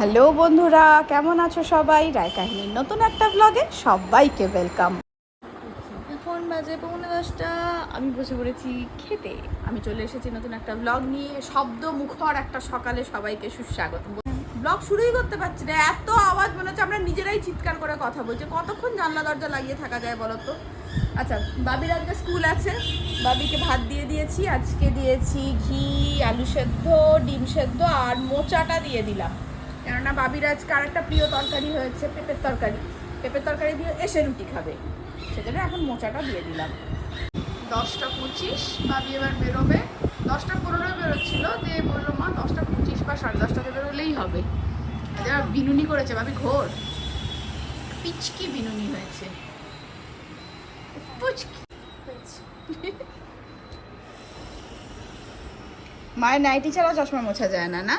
Hello বন্ধুরা, কেমন আছো সবাই? রায় কাহিনীর নতুন একটা ব্লগে সবাইকে ওয়েলকাম এখন বাজে পৌনে দশটা, আমি বসে পড়েছি খেতে। আমি চলে এসেছি নতুন একটা ব্লগ নিয়ে, শব্দ মুখর একটা সকালে সবাইকে সুস্বাগত। ব্লগ শুরুই করতে পারছি না, এত আওয়াজ মনে হচ্ছে আমরা নিজেরাই চিৎকার করে কথা বলছি। কতক্ষণ জানলা দরজা লাগিয়ে থাকা যায় বলো তো আচ্ছা বাবির আজকে স্কুল আছে। বাবিকে ভাত দিয়ে দিয়েছি, আজকে দিয়েছি ঘি, আলু সেদ্ধ, ডিম সেদ্ধ, আর মোচাটা দিয়ে দিলাম। কেননা বাবির আজকে আরেকটা প্রিয় তরকারি হয়েছে পেঁপের তরকারি। পেঁপের তরকারি দিয়ে এসে রুটি খাবে। সেজন্য এখন মোচাটা দিয়ে দিলাম। দশটা পঁচিশ বাবি এবার বেরোবে। দশটা পনেরো বেরোচ্ছিল দিয়ে বলল মা দশটা পঁচিশ বা সাড়ে দশটাতে বেরোলেই হবে। এবার বিনুনি করেছে বাবি ঘোর। পিচকি বিনুনি হয়েছে। পুচকি। হয়েছে। মায়ের নাইটি ছাড়া চশমা মোছা যায় না না?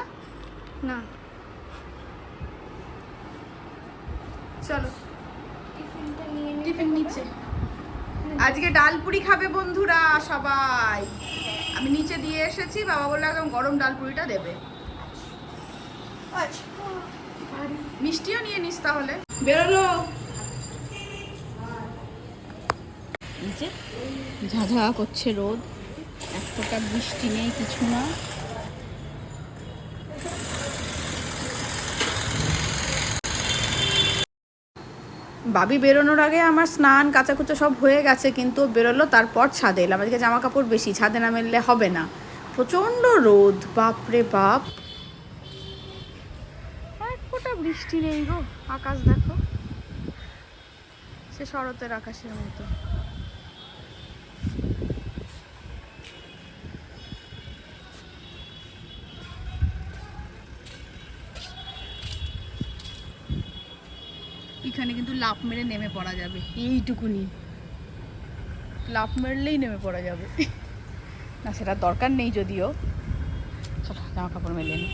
না। চলো। টিফিন নিচে। আজকে ডাল পুরি খাবে বন্ধুরা সবাই। আমি নিচে দিয়ে এসেছি বাবা বলল একদম গরম ডাল পুরিটা দেবে। আচ্ছা। মিষ্টিও নিয়ে নিস তাহলে। বেরোলো। নিচে ঝাঝা করছে রোদ এক ফোঁটা বৃষ্টি নেই কিছু না। বাবি বেরোনোর আগে আমার স্নান, কাচাকুচো সব হয়ে গেছে, কিন্তু বেরোলো, তারপর ছাদে এলাম। আজকে জামা কাপড় বেশি, ছাদে না মেললে হবে না। প্রচণ্ড রোদ, বাপরে বাপ। এক ফোঁটা বৃষ্টি নেই গো, আকাশ দেখো। সে শরতের আকাশের মতো। এখানে কিন্তু লাফ মেরে নেমে পড়া যাবে। এইটুকুনি। লাফ মেরলেই নেমে পড়া যাবে। না সেটা দরকার নেই যদিও। চলো জামা কাপড় মেলে নিই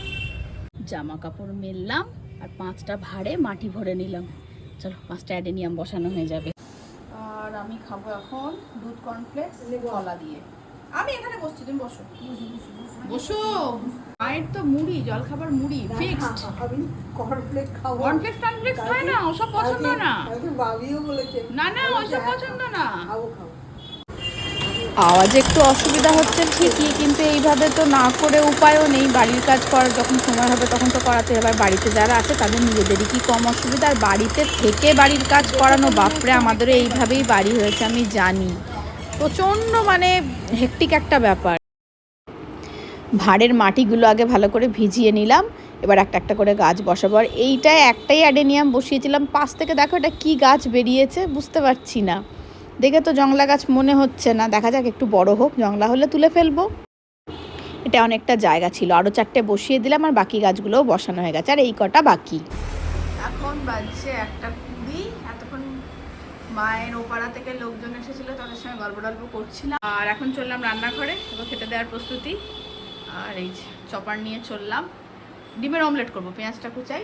জামা কাপড় মেললাম আর পাঁচটা ভাড়ে মাটি ভরে নিলাম। চলো পাঁচটা অ্যাডেনিয়াম বসানো হয়ে যাবে। আর আমি খাব এখন দুধ কর্নফ্লেক্স কলা দিয়ে। আমি এখানে বসছি তুমি বসো। বসো। মায়ের তো মুড়ি জল খাবার মুড়ি ফিক্সড আমি কর্নফ্লেক্স খাব। কর্নফ্লেক্স টর্নফ্লেক্স খায় না? ওসব পছন্দ না। না না ওসব পছন্দ না। আওয়াজ একটু অসুবিধা হচ্ছে ঠিকই কিন্তু এইভাবে তো না করে উপায়ও নেই। বাড়ির কাজ করার যখন সময় হবে তখন তো করাতে হবে। আর বাড়িতে যারা আছে তাদের নিজেদেরই কি কম অসুবিধা? আর বাড়িতে থেকে বাড়ির কাজ করানো বাপরে আমাদেরও এইভাবেই বাড়ি হয়েছে আমি জানি। প্রচণ্ড মানে হেকটিক একটা ব্যাপার। ভাড়ের মাটিগুলো আগে ভালো করে ভিজিয়ে নিলাম। এবার একটা একটা করে গাছ বসাবো। আর এইটায় একটাই অ্যাডেনিয়াম বসিয়েছিলাম। পাশ থেকে দেখো এটা কি গাছ বেরিয়েছে, বুঝতে পারছি না। দেখে তো জংলা গাছ মনে হচ্ছে না। দেখা যাক একটু বড় হোক, জংলা হলে তুলে ফেলব। এটা অনেকটা জায়গা ছিল। আরও চারটে বসিয়ে দিলাম আর বাকি গাছগুলোও বসানো হয়ে গেছে। আর এই কটা বাকি। এখন বাজছে একটা কুড়ি। এতক্ষণ মায়ের ওপাড়া থেকে লোকজন এসেছিল, তাদের সঙ্গে গল্প টল্প করছিলাম। আর এখন চললাম রান্নাঘরে। খেতে দেওয়ার প্রস্তুতি। আর এই চপার নিয়ে চললাম। ডিমের অমলেট করব, পেঁয়াজটা কুচাই।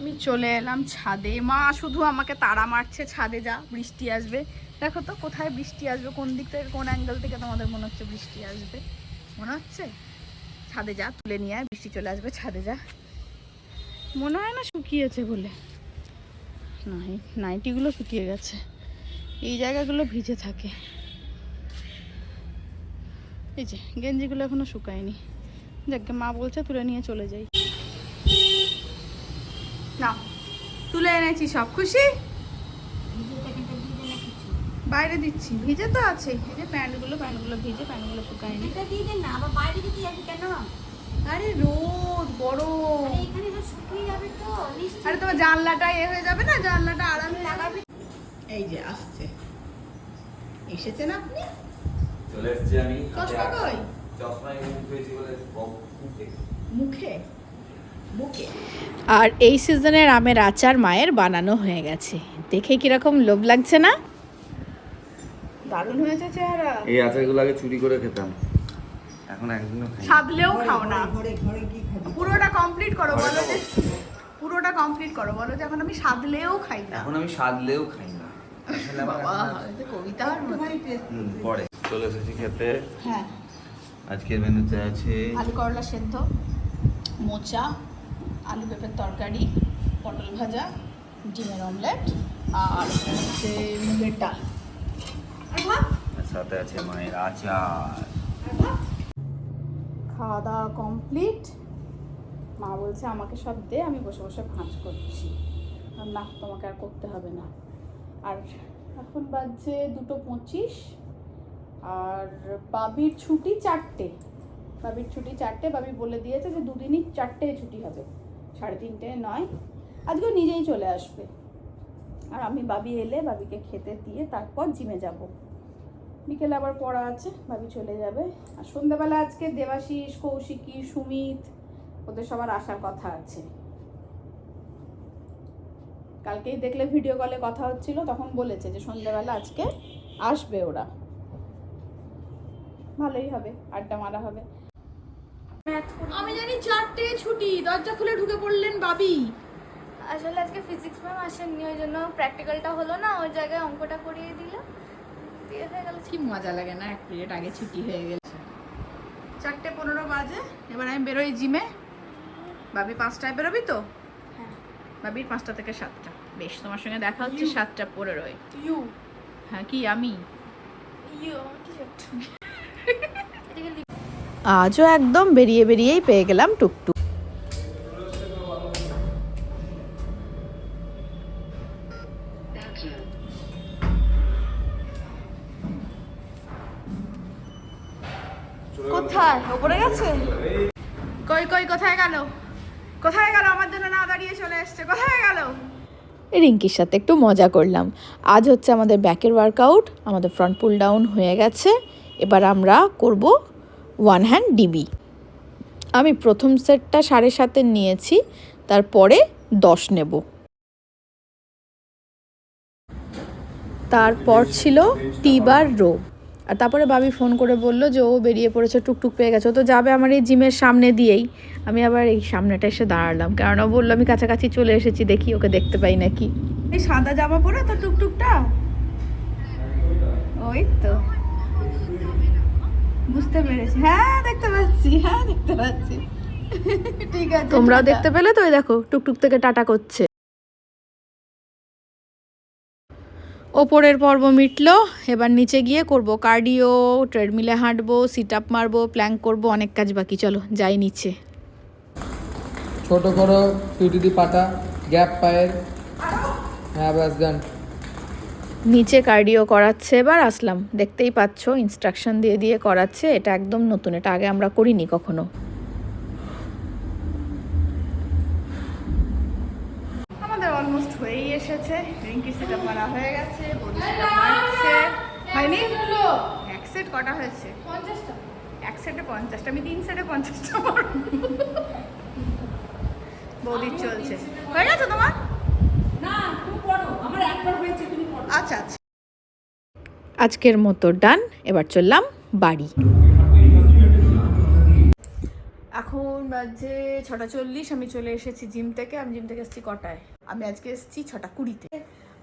আমি চলে এলাম ছাদে। মা শুধু আমাকে তাড়া মারছে ছাদে যা, বৃষ্টি আসবে। দেখো তো কোথায় বৃষ্টি আসবে, কোন দিক থেকে, কোন অ্যাঙ্গেল থেকে তোমাদের মনে হচ্ছে বৃষ্টি আসবে? মনে হচ্ছে? ছাদে যা, তুলে নিয়ে আয়, বৃষ্টি চলে আসবে, ছাদে যা। মনে হয় না শুকিয়েছে বলে। নাই, নাইটিগুলো শুকিয়ে গেছে। এই জায়গাগুলো ভিজে থাকে। এই যে, গেঞ্জিগুলো এখনও শুকায়নি। যাকে মা বলছে তুলে নিয়ে চলে যাই। না তুলে এনেছি সব খুশি? বাইরে দিচ্ছি ভিজে তো আছে। এই যে প্যান্টগুলো প্যান্টগুলো ভিজে প্যান্টগুলো শুকায়নি। এটা দিয়ে দেন না আবার বাইরে দিতে যাবি কেন? আরে রোদ বড় আরে এখানে তো শুকিয়ে যাবে তো আরে তোমার জানলাটা এ হয়ে যাবে না? জানলাটা আরামে লাগাবি। এই যে আসছে। এসেছেন আপনি চলে এসছি আমি। চশমা কই? চশমায় মুখ পেয়েছি বলে মুখে। মুখে? আর এই সিজনের আমের আচার মায়ের বানানো হয়ে গেছে। দেখে কীরকম লোভ লাগছে না? দারুণ হয়েছে চেহারা। এই আচারগুলো আগে চুরি করে খেতাম। এখন একদিনও খাই সাদলেও খাও না। ঘরে ঘরে কি খাবি? পুরোটা কমপ্লিট করো বলো যে পুরোটা কমপ্লিট করো বলো যে এখন আমি সাদলেও খাই না। এখন আমি সাদলেও খাই না। আসলে বাবা পরে। চলে এসেছি খেতে। হ্যাঁ। আজকের মেনুতে আছে আলু করলা সেদ্ধ মোচা আলু পেঁপের তরকারি পটল ভাজা ডিমের অমলেট আর হচ্ছে মুগের ডাল। সাথে আছে মায়ের আচার। খাওয়া দাওয়া কমপ্লিট মা বলছে আমাকে সব দে আমি বসে বসে ভাঁজ করছি। না তোমাকে আর করতে হবে না। আর এখন বাজছে দুটো পঁচিশ। আর বাবির ছুটি চারটে। বাবির ছুটি চারটে, বাবি বলে দিয়েছে যে দুদিনই চারটে ছুটি হবে, সাড়ে তিনটে নয়, আজকেও নিজেই চলে আসবে। আর আমি বাবি এলে বাবিকে খেতে দিয়ে তারপর জিমে যাব। বিকেলে আবার পড়া আছে, বাবি চলে যাবে। আর সন্ধ্যাবেলা আজকে দেবাশিস, কৌশিকী, সুমিত, ওদের সবার আসার কথা আছে। কালকেই দেখলে ভিডিও কলে কথা হচ্ছিল, তখন বলেছে যে সন্ধ্যাবেলা আজকে আসবে ওরা। ভালোই হবে আড্ডা মারা হবে। আমি জানি চারটে ছুটি দরজা খুলে ঢুকে পড়লেন বাবি। আসলে আজকে ফিজিক্স ম্যাম আসেননি ওই জন্য প্র্যাকটিক্যালটা হলো না ওই জায়গায় অঙ্কটা করিয়ে দিল। দিয়ে হয়ে গেল। কি মজা লাগে না এক পিরিয়ড আগে ছুটি হয়ে গেছে। চারটে পনেরো বাজে এবার আমি বেরোই জিমে। বাবি পাঁচটায় বেরোবি তো? হ্যাঁ। বাবির পাঁচটা থেকে সাতটা। বেশ তোমার সঙ্গে দেখা হচ্ছে সাতটা পনেরোয়। ইউ। হ্যাঁ কি আমি? ইউ লিপ আজও একদম বেরিয়ে বেরিয়েই পেয়ে গেলাম টুকটুক। কোথায়? কই কই, কোথায় কোথায় আমার জন্য না দাঁড়িয়ে চলে কোথায় গেল? রিঙ্কির সাথে একটু মজা করলাম। আজ হচ্ছে আমাদের ব্যাকের ওয়ার্কআউট আমাদের ফ্রন্ট পুল ডাউন হয়ে গেছে। এবার আমরা করব ওয়ান হ্যান্ড ডিবি আমি প্রথম সেটটা সাড়ে সাতের নিয়েছি, তারপরে দশ নেব। তারপর ছিল টিবার রো আর তারপরে বাবি ফোন করে বলল যে, ও বেরিয়ে পড়েছে, টুকটুক পেয়ে গেছে। তো যাবে আমার এই জিমের সামনে দিয়েই। আমি আবার এই সামনেটা এসে দাঁড়ালাম, কারণ ও বলল, আমি কাছাকাছি চলে এসেছি, দেখি ওকে দেখতে পাই নাকি। সাদা জামা পরে তো টুকটুকটা? ওই তো। বুঝতে পেরেছি। হ্যাঁ দেখতে পাচ্ছি হ্যাঁ দেখতে পাচ্ছি। ঠিক আছে তোমরাও দেখতে পেলে তো? ওই দেখো টুকটুক থেকে টাটা করছে। ওপরের পর্ব মিটলো এবার নিচে গিয়ে করব কার্ডিও ট্রেডমিলে হাঁটবো সিট আপ মারবো প্ল্যাঙ্ক করব অনেক কাজ বাকি। চলো যাই নিচে। ছোট করো সুইটি পাটা গ্যাপ পায়ের। হ্যাঁ ব্যাস গান নিচে কার্ডিও করাচ্ছে এবার আসলাম। দেখতেই পাচ্ছ ইনস্ট্রাকশন দিয়ে দিয়ে করাচ্ছে এটা একদম নতুন এটা আগে আমরা করিনি কখনো। আমাদের অলমোস্ট হয়েই এসেছে রিঙ্কি সেটা হয়ে গেছে হয়নি? এক সেট কটা হয়েছে? পঞ্চাশটা। এক সেটে পঞ্চাশটা আমি তিন সেটে পঞ্চাশটা বৌদির চলছে। হয়ে গেছে তোমার? আচ্ছা আচ্ছা। আজকের মতো ডান এবার চললাম বাড়ি। এখন বাজে ছটা চল্লিশ আমি চলে এসেছি জিম থেকে আমি জিম থেকে এসেছি কটায়? আমি আজকে এসেছি ছটা কুড়িতে।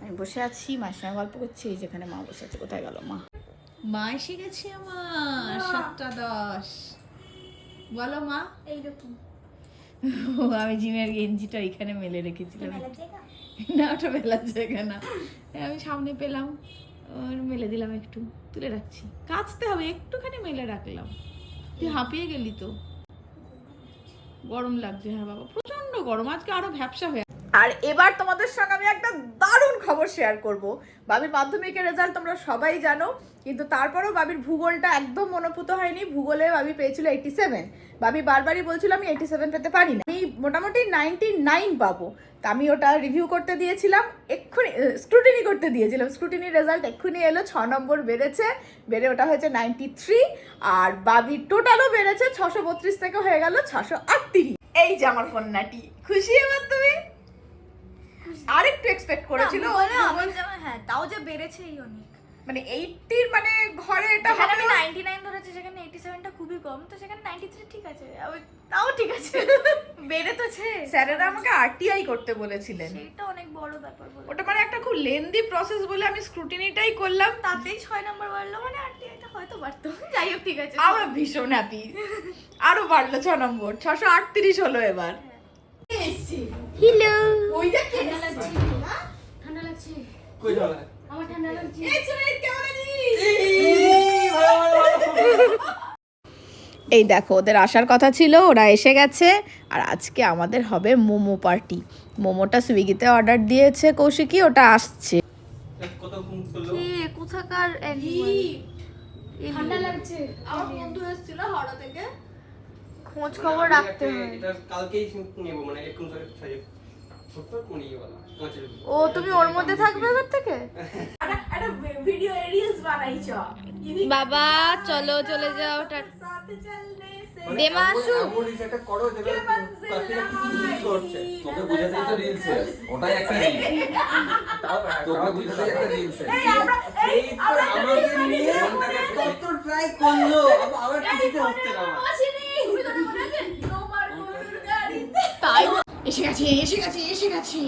আমি বসে আছি মায়ের সঙ্গে গল্প করছি এই যেখানে মা বসে আছে কোথায় গেল মা? মা এসে গেছে আমার সাতটা দশ। বলো মা। এইরকম। ও, আমি জিমের গেঞ্জিটা এখানে মেলে রেখেছিলাম। না, ওটা মেলার জায়গা না। আমি সামনে পেলাম ওর মেলে দিলাম একটু, তুলে রাখছি। কাচতে হবে, একটুখানি মেলে রাখলাম। তুই হাঁপিয়ে গেলি তো। গরম লাগছে হ্যাঁ বাবা প্রচণ্ড গরম, আজকে আরও ভ্যাবসা হয়ে আর এবার তোমাদের সঙ্গে আমি একটা দারুণ খবর শেয়ার করব। বাবির মাধ্যমিকের রেজাল্ট তোমরা সবাই জানো, কিন্তু তারপরেও বাবির ভূগোলটা একদম মনোপুত হয়নি। ভূগোলে বাবি পেয়েছিল এইটি সেভেন বাবি বারবারই বলছিল, আমি এইটি সেভেন পেতে পারি না। আমি মোটামুটি নাইনটি নাইন পাবো। তা আমি ওটা রিভিউ করতে দিয়েছিলাম, এক্ষুনি স্ক্রুটিনি করতে দিয়েছিলাম। স্ক্রুটিনির রেজাল্ট এক্ষুনি এলো, ছ নম্বর বেড়েছে, বেড়ে ওটা হয়েছে নাইনটি থ্রি আর বাবির টোটালও বেড়েছে ছশো বত্রিশ থেকে হয়ে গেল ছশো আটত্রিশ। এই যে আমার কন্যাটি খুশি এবার তুমি? আরেকটু এক্সপেক্ট করেছিল হ্যাঁ তাও যে বেড়েছেই অনেক। মানে এইটির মানে ঘরে এটা হবে আমি। নাইনটি নাইন ধরেছি সেখানে এইটি সেভেনটা খুবই কম তো সেখানে নাইনটি থ্রি ঠিক আছে তাও ঠিক আছে। বেড়ে তো ছে স্যারেরা আমাকে আরটিআই করতে বলেছিলেন। সেইটা অনেক বড় ব্যাপার বলে। ওটা মানে একটা খুব লেন্দি প্রসেস বলে আমি স্ক্রুটিনিটাই করলাম। তাতেই ছয় নাম্বার বাড়লো মানে আরটিআইটা হয়তো বাড়তো। যাই হোক ঠিক আছে। আমরা ভীষণ হ্যাপি আরও বাড়লো ছ নম্বর ছশো আটত্রিশ হলো এবার। হ্যালো ঠান্ডা লাগছে। আমার ঠান্ডা লাগছে। এই দেখো ওদের আসার কথা ছিল ওরা এসে গেছে আর আজকে আমাদের হবে মোমো পার্টি। মোমোটা সুইগিতে অর্ডার দিয়েছে কৌশিকী ওটা আসছে। কোথাকার ঠান্ডা লাগছে। আমার বন্ধু এসেছিল হাওড়া থেকে। খোঁজ খবর রাখতে হয়। এটা কালকেই নেব মানে সাইজ ছোট্ট কোনি ও তুমি ওর মধ্যে থাকবে এবার থেকে? একটা ভিডিও রিলস বানাইছ। বাবা চলো চলে যাও টা- সাথে চলনে সে দেমা আসুক। এমন করো যেটা কাকিরা কি কি করছে? তোকে বোঝাতেই তো রিলস ওটাই একটা রিল তোকে বোঝাতেই একটা রিলস এই তো আমাদের নিয়ে কত ট্রাই করল। আবার আবার কিছুতে হচ্ছে না আমার। তাই এসে গেছে এসে গেছে এসে গেছে।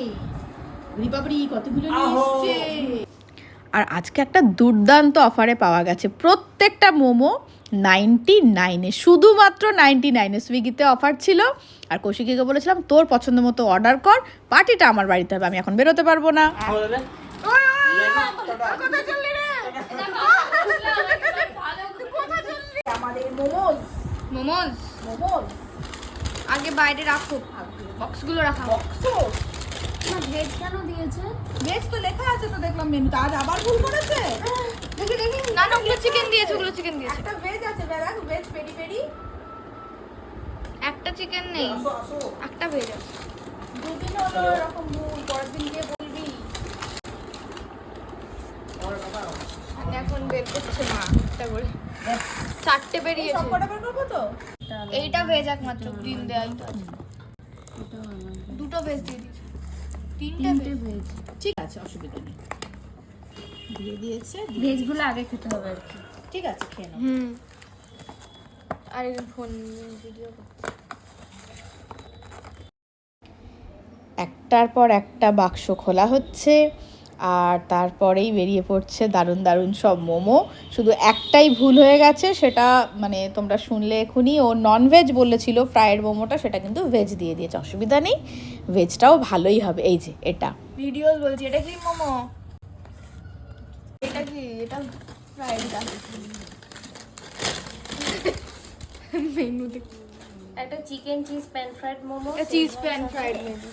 রিপাবলি কতগুলো এসছে? আর আজকে একটা দুর্দান্ত অফারে পাওয়া গেছে। প্রত্যেকটা মোমো নাইনটি নাইনে শুধুমাত্র নাইনটি নাইনে সুইগিতে অফার ছিল। আর কৌশিকীকে বলেছিলাম তোর পছন্দ মতো অর্ডার কর পার্টিটা আমার বাড়িতে হবে আমি এখন বেরোতে পারব না। আমাদের মোমোজ। মোমোজ? মোমোজ। আগে বাইরে রাখো। বক্সগুলো রাখা। বক্সোস ভেজ কেন দিয়েছে? বেশ তো লেখা আছে তো দেখলাম মেনুতে আজ আবার ভুল করেছে? দেখি দেখি। না না ওগুলো চিকেন দিয়েছে ওগুলো চিকেন দিয়েছে। একটা ভেজ আছে বেড়াক ভেজ পেরি পেরি। একটা চিকেন নেই আসো আসো। একটা ভেজ আছে। দুদিন হলো এরকম ভুল পরের দিন গিয়ে বলবি। আর এখন বের করছে মা একটা করে। চারটে সব বেরিয়েছে। কটা বের করব তো? এইটা ভেজ একমাত্র গ্রিন দেয়াই তো আছে। দুটো ভেজ দিয়ে দিয়েছি। তিনটে ভেজ ঠিক আছে অসুবিধা নেই। দিয়ে দিয়েছে ভেজগুলো আগে খেতে হবে আর কি। ঠিক আছে খেয়ে নাও। হুম। আর ফোন ভিডিও একটার পর একটা বাক্স খোলা হচ্ছে। আর তারপরেই বেরিয়ে পড়ছে দারুণ দারুণ সব মোমো। শুধু একটাই ভুল হয়ে গেছে সেটা মানে তোমরা শুনলে এখনই। ও ননভেজ বলেছিল ফ্রায়েড মোমোটা সেটা কিন্তু ভেজ দিয়ে দিয়েছে অসুবিধা নেই। ভেজটাও ভালোই হবে। এই যে এটা। ভিডিও বলছি এটা কি মোমো? এটা কি? এটা ফ্রাইডটা মেনু দেখ একটা chicken cheese pan fried momo cheese pan fried menu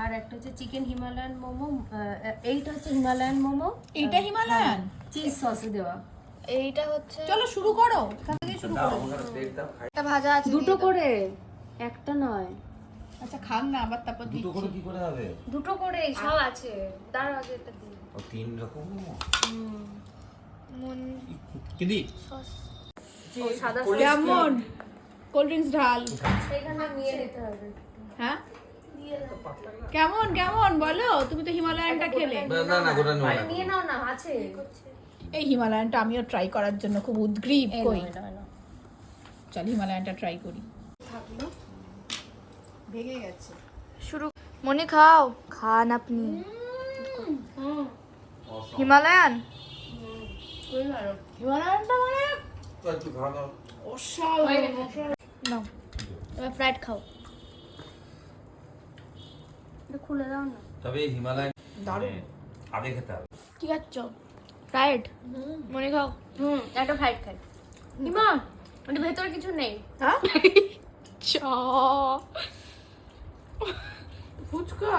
আর একটা হচ্ছে চিকেন হিমালয়ান মোমো এইটা হচ্ছে হিমালয়ান মোমো। এইটা হিমালয়ান? চিজ সসে দেওয়া। এইটা হচ্ছে চলো শুরু করো এখান থেকে শুরু করো। একটা ভাজা আছে দুটো করে একটা নয়। আচ্ছা খান না আবার তারপর দুটো করে কি করে হবে? দুটো করে সব আছে। তার আগে একটা দিই ও তিন রকম মন কিদি ও সাদা কেমন কোল্ড ড্রিঙ্কস ঢাল। সেখানে নিয়ে নিতে হবে। হ্যাঁ? কেমন কেমন? বলো তুমি তো হিমালয়ানটা খেলে। না। না গোটা নিয়ে নাও না। আছে। এই হিমালয়ানটা আমিও ট্রাই করার জন্য খুব উদ্গ্রীব কই। চল হিমালয়ানটা ট্রাই করি। ভেঙে গেছে। শুরু। মনি খাও। খান আপনি। হিমালয়ান? হিমালয়ানটা মানে দাও নাও। এবার ফ্রাইড খাও। এটা খুলে দাও না। তবে হিমালয় দারুণ। আগে খেতে হবে। কি খাচ্ছ? ফ্রাইড মনি খাও। হুম একটা ফ্রাইড খাই। হিমা ওটা ভেতরে কিছু নেই। হ্যাঁ? চ। ফুচকা?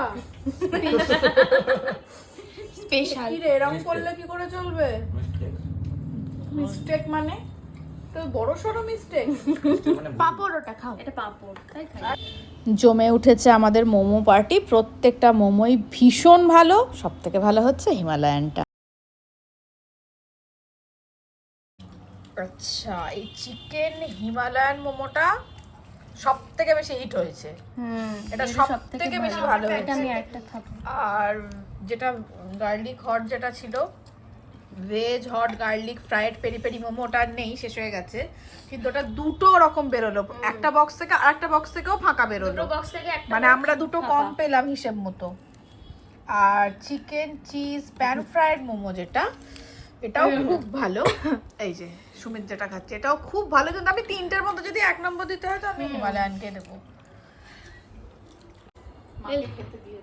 স্পেশাল। কি রে এরকম করলে কি করে চলবে? মিস্টেক মানে? তো বড় সড়ো মিস্টেক মানে পাপড় ওটা খাও। এটা পাপড় তাই খাই। জমে উঠেছে আমাদের মোমো পার্টি। প্রত্যেকটা মোমোই ভীষণ ভালো। সব থেকে ভালো হচ্ছে হিমালয়ানটা। আচ্ছা এই চিকেন হিমালয়ান মোমোটা সব থেকে বেশি হিট হয়েছে। হুম এটা সব থেকে বেশি ভালো হয়েছে। আর যেটা গার্লিক হট যেটা ছিল veg hot garlic fried peri peri momo ওটা আর নেই শেষ হয়ে গেছে। কিন্তু ওটা দুটো রকম বেরোলো। একটা বক্স থেকে আর একটা বক্স থেকেও ফাঁকা বেরোলো। বক্স থেকে মানে আমরা দুটো কম পেলাম হিসেব মতো। আর chicken cheese pan fried momo যেটা এটাও খুব ভালো। এই যে সুমিত যেটা খাচ্ছে এটাও খুব ভালো। কিন্তু আমি তিনটের মধ্যে যদি এক নম্বর দিতে হয় তো আমি হিমালয়ানকে দেবো। মাকে খেতে দিয়ে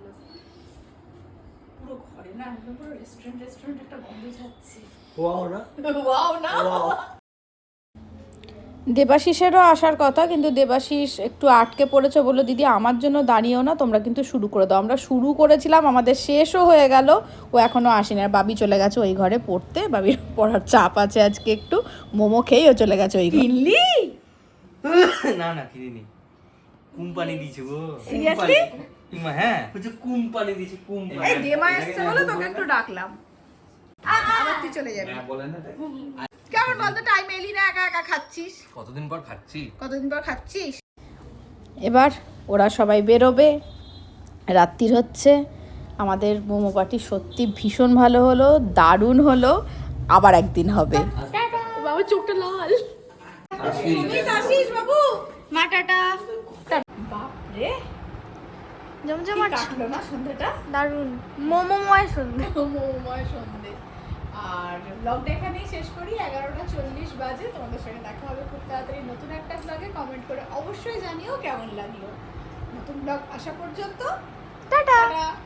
এলো না একদম পুরো রেস্টুরেন্ট রেস্টুরেন্ট একটা গন্ধ যাচ্ছে। ওয়াও না? ওয়াও না? দেবাশিসেরও আসার কথা কিন্তু দেবাশিস একটু আটকে পড়েছে বলল দিদি আমার জন্য দাঁড়িয়েও না তোমরা কিন্তু শুরু করে দাও। আমরা শুরু করেছিলাম আমাদের শেষও হয়ে গেল। ও এখনও আসেনি আর বাবি চলে গেছে ওই ঘরে পড়তে। বাবির পড়ার চাপ আছে আজকে একটু। মোমো খেয়েই ও চলে গেছে ওই কিনলি? না না কিনিনি। কোম্পানি দিয়েছে গো। Seriously? হ্যাঁ। বলছে কোম্পানি দিয়েছে কোম্পানি। দেমা এসছে বলে তোকে একটু ডাকলাম। আবার তুই চলে যাবি। হ্যাঁ, বলেন না কেমন বলতো টাইম এলি না একা একা খাচ্ছিস? কতদিন পর খাচ্ছি? কতদিন পর খাচ্ছিস? এবার ওরা সবাই বেরোবে রাত্রির হচ্ছে আমাদের মোমো পার্টি সত্যি ভীষণ ভালো হলো দারুণ হলো আবার একদিন হবে। বাবা চোখটা লাল। বাবু। মা টাটা। বাপরে। জমজমাট। কাটলো না সন্ধ্যাটা? দারুণ মোমোময় সন্ধে। মোমোময় সন্ধে। আর ব্লগটা এখানেই শেষ করি। এগারোটা চল্লিশ বাজে। তোমাদের সঙ্গে দেখা হবে খুব তাড়াতাড়ি নতুন একটা ব্লগে কমেন্ট করে অবশ্যই জানিও কেমন লাগল। নতুন ব্লগ আসা পর্যন্ত। টাটা।